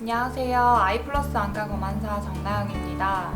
안녕하세요. 아이플러스 안과 검안사 정나영입니다.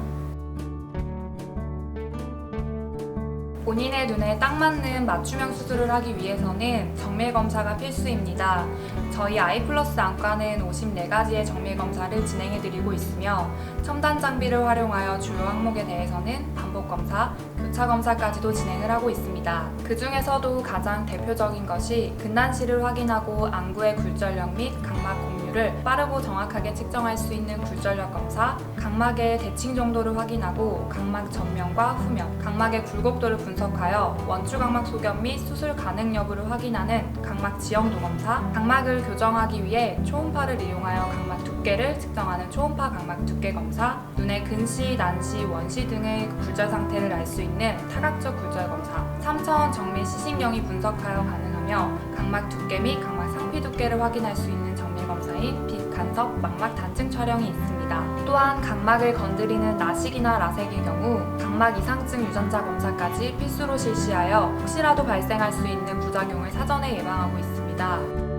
본인의 눈에 딱 맞는 맞춤형 수술을 하기 위해서는 정밀 검사가 필수입니다. 저희 아이플러스 안과는 54가지의 정밀 검사를 진행해 드리고 있으며 첨단 장비를 활용하여 주요 항목에 대해서는 반복 검사, 교차 검사까지도 진행을 하고 있습니다. 그 중에서도 가장 대표적인 것이 근난시를 확인하고 안구의 굴절력 및 각막 공유를 빠르고 정확하게 측정할 수 있는 굴절력 검사, 각막의 대칭 정도를 확인하고 각막 전면과 후면, 각막의 굴곡도를 분석하여 원추 각막 소견 및 수술 가능 여부를 확인하는 각막 지형도 검사, 각막을 교정하기 위해 초음파를 이용하여 각막 두께를 측정하는 초음파 각막 두께 검사, 눈의 근시, 난시, 원시 등의 굴절 상태를 알 수 있는 타각적 굴절 검사, 3차원 정밀 시신경이 분석하여 가능하며 각막 두께 및 각막 상피 두께를 확인할 수 있는 정밀 검사인 빛 간섭 망막 단층 촬영이 있습니다. 또한 각막을 건드리는 나식이나 라섹의 경우 각막 이상증 유전자 검사까지 필수로 실시하여 혹시라도 발생할 수 있는 부작용을 사전에 예방하고 있습니다.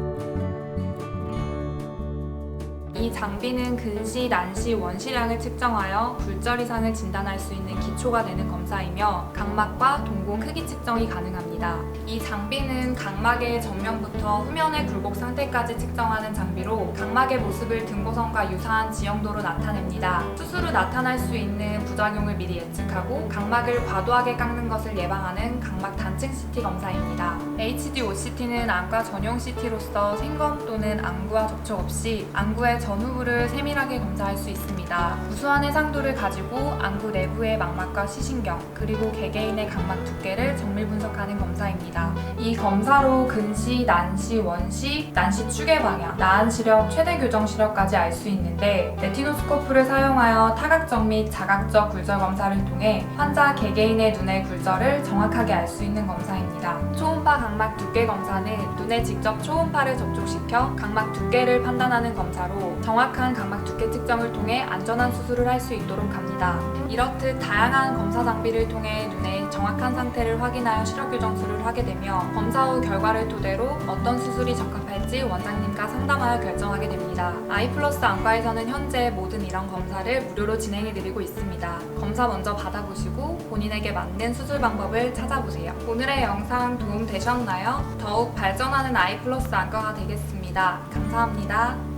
이 장비는 근시, 난시, 원시량을 측정하여 굴절 이상을 진단할 수 있는 기초가 되는 검사이며 각막과 동공 크기 측정이 가능합니다. 이 장비는 각막의 전면부터 후면의 굴곡 상태까지 측정하는 장비로 각막의 모습을 등고선과 유사한 지형도로 나타냅니다. 수술 후 나타날 수 있는 부작용을 미리 예측하고 각막을 과도하게 깎는 것을 예방하는 각막 단층 CT 검사입니다. HD OCT는 안과 전용 CT로서 생검 또는 안구와 접촉 없이 안구의 전후부를 세밀하게 검사할 수 있습니다. 우수한 해상도를 가지고 안구 내부의 망막과 시신경 그리고 개개 인의 각막 두께를 정밀 분석하는 검사입니다. 이 검사로 근시, 난시, 원시, 난시 축의 방향, 나은 시력, 최대 교정 시력까지 알 수 있는데 레티노스코프를 사용하여 타각적 및 자각적 굴절 검사를 통해 환자 개개인의 눈의 굴절을 정확하게 알 수 있는 검사입니다. 초음파 각막 두께 검사는 눈에 직접 초음파를 접촉시켜 각막 두께를 판단하는 검사로 정확한 각막 두께 측정을 통해 안전한 수술을 할 수 있도록 합니다. 이렇듯 다양한 검사 장비를 통해 눈의 정확한 상태를 확인하여 시력 교정술을 하게 되며 검사 후 결과를 토대로 어떤 수술이 적합할지 원장님과 상담하여 결정하게 됩니다. 아이플러스 안과에서는 현재 모든 이런 검사를 무료로 진행해 드리고 있습니다. 검사 먼저 받아보시고 본인에게 맞는 수술 방법을 찾아보세요. 오늘의 영상 도움 되셨나요? 더욱 발전하는 아이플러스 안과가 되겠습니다. 감사합니다.